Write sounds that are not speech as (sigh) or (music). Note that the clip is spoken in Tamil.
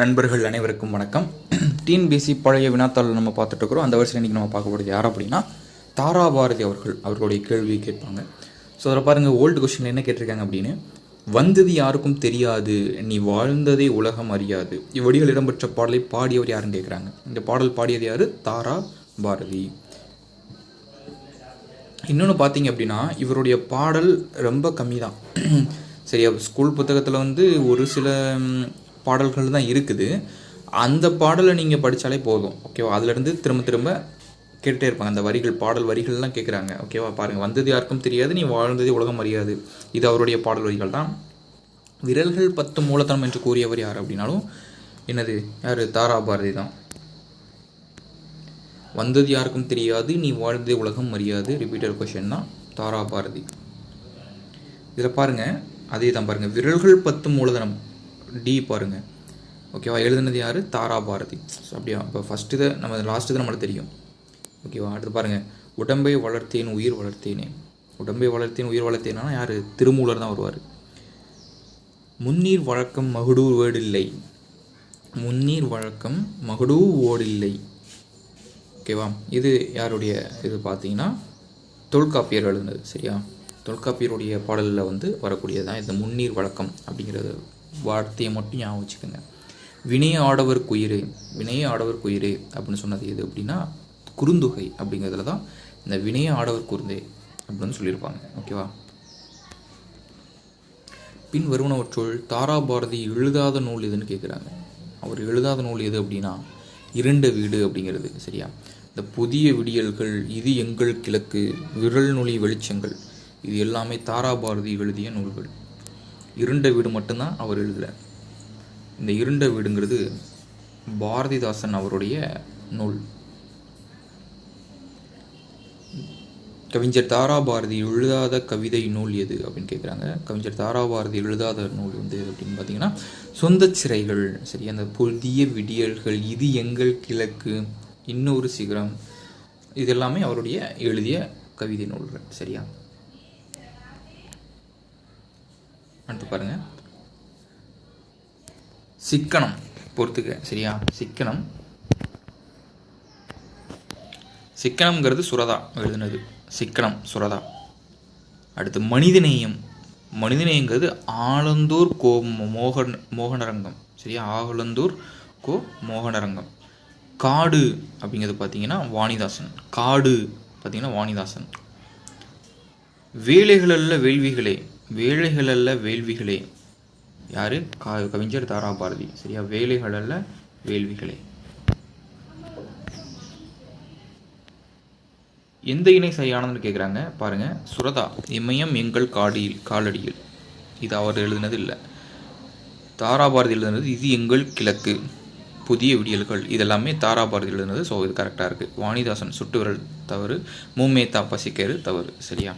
நண்பர்கள் அனைவருக்கும் வணக்கம். டிஎன்பிசி பழைய வினாத்தாள் நம்ம பார்த்துட்ருக்குறோம் அந்த வருஷம் இன்றைக்கி நம்ம பார்க்க போகிறது யார் அப்படின்னா தாரா பாரதி அவர்கள் அவர்களுடைய கேள்வி கேட்பாங்க. ஸோ அதில் பாருங்கள் ஓல்டு கொஸ்டின் என்ன கேட்டிருக்காங்க அப்படின்னு வந்தது யாருக்கும் தெரியாது நீ வாழ்ந்ததே உலகம் அறியாது. இவ்வடிகள் இடம்பெற்ற பாடலை பாடியவர் யாருன்னு கேட்குறாங்க. இந்த பாடல் பாடியது யார்? தாரா பாரதி இன்னொன்று பார்த்தீங்க அப்படின்னா இவருடைய பாடல் ரொம்ப கம்மி தான் (clears throat) சரியா ஸ்கூல் புத்தகத்தில் வந்து ஒரு சில பாடல்கள் தான் இருக்குது. அந்த பாடலை நீங்கள் படித்தாலே போதும். ஓகேவா அதுலேருந்து திரும்ப திரும்ப கேட்டுட்டே இருப்பாங்க. அந்த வரிகள் பாடல் வரிகள்லாம் கேட்குறாங்க ஓகேவா பாருங்கள் வந்தது யாருக்கும் தெரியாது. நீ வாழ்ந்ததே உலகம் அறியாது. இது அவருடைய பாடல் வரிகள் தான். விரல்கள் பத்து மூலத்தனம் என்று கூறியவர் யார் அப்படின்னாலும் என்னது? யார்? தாரா பாரதி தான். வந்தது யாருக்கும் தெரியாது. நீ வாழ்ந்ததே உலகம் அறியாது. ரிப்பீட்டர் கொஷின் தான். தாரா பாரதி. இதில் பாருங்கள் அதே தான் பாருங்கள் விரல்கள் பத்து மூலதனம். டி பாருங்கள் ஓகேவா எழுதுனது யார்? தாரா பாரதி. ஸோ அப்படியா? இப்போ ஃபஸ்ட்டு இதை நம்ம லாஸ்ட்டு தான் நம்மளுக்கு தெரியும். ஓகேவா அடுத்து பாருங்கள் உடம்பை வளர்த்தேன் உயிர் வளர்த்தேனே. உடம்பை வளர்த்தேன் உயிர் வளர்த்தேனா யார்? திருமூலர் தான் வருவார். முன்னீர் வழக்கம் மகுடூர் வேடில்லை. முன்னீர் வழக்கம் மகுடூர் ஓடில்லை. ஓகேவா இது யாருடைய இது பார்த்தீங்கன்னா தொல்காப்பியர் எழுதுனது. சரியா? தொல்காப்பியருடைய பாடலில் வந்து வரக்கூடியது தான் இந்த முன்னீர் வழக்கம் அப்படிங்கிறது. வார்த்தையை மட்டும் ஞாபகம் வச்சுக்கோங்க. வினய ஆடவர் குயிரே வினய ஆடவர் குயிரே அப்படின்னு சொன்னது எது அப்படின்னா குறுந்தொகை அப்படிங்கிறதுல தான் இந்த வினய ஆடவர் குருந்தே அப்படின்னு சொல்லியிருப்பாங்க. ஓகேவா பின் வருவனவற்றுள் தாராபாரதி எழுதாத நூல் எதுன்னு கேட்குறாங்க அவர் எழுதாத நூல் எது அப்படின்னா இரண்ட வீடு அப்படிங்கிறது சரியா? இந்த புதிய விடியல்கள் இது எங்கள் கிழக்கு விரல் நொழி வெளிச்சங்கள் இது எல்லாமே தாராபாரதி எழுதிய நூல்கள். இருண்ட வீடு மட்டும்தான் அவர் எழுதலை. இந்த இருண்ட வீடுங்கிறது பாரதிதாசன் அவருடைய நூல். கவிஞர் தாராபாரதி எழுதாத கவிதை நூல் எது அப்படின்னு கேட்குறாங்க கவிஞர் தாராபாரதி எழுதாத நூல் வந்து அப்படின்னு பார்த்தீங்கன்னா சொந்த சிறைகள். சரி அந்த புதிய விடியல்கள் இது எங்கள் கிழக்கு இன்னொரு சிகரம் இது எல்லாமே அவருடைய எழுதிய கவிதை நூல்கள். சரியா? அடுத்து பாருங்கள் சிக்கனம் பொறுத்துக்க சரியா? சிக்கனம். சிக்கனம்ங்கிறது சுரதா எழுதுனது. சிக்கனம் சுரதா. அடுத்து மனிதநேயம். மனிதநேயங்கிறது ஆலந்தூர் கோ மோகன் மோகனரங்கம் சரியா? ஆலந்தூர் கோ மோகனரங்கம். காடு அப்படிங்கிறது பார்த்தீங்கன்னா வாணிதாசன். காடு பார்த்தீங்கன்னா வாணிதாசன். வேலைகளல்ல வேள்விகளே. வேலைகளல்ல வேள்விகளே. யார்? கா கவிஞர் தாரா பாரதி சரியா? வேலைகளல்ல வேள்விகளே. எந்த இணை சரியானதுன்னு கேட்குறாங்க பாருங்கள் சுரதா இமயம் எங்கள் காடியில் காலடியில். இது அவர் எழுதினது இல்லை தாராபாரதி எழுதினது இது எங்கள் கிழக்கு. புதிய விடியல்கள். இதெல்லாமே தாராபாரதி எழுதினது. ஸோ இது கரெக்டாக இருக்குது வாணிதாசன் சுட்டுவிரல் தவறு. மூமேத்தா பசிக்கரு தவறு. சரியா?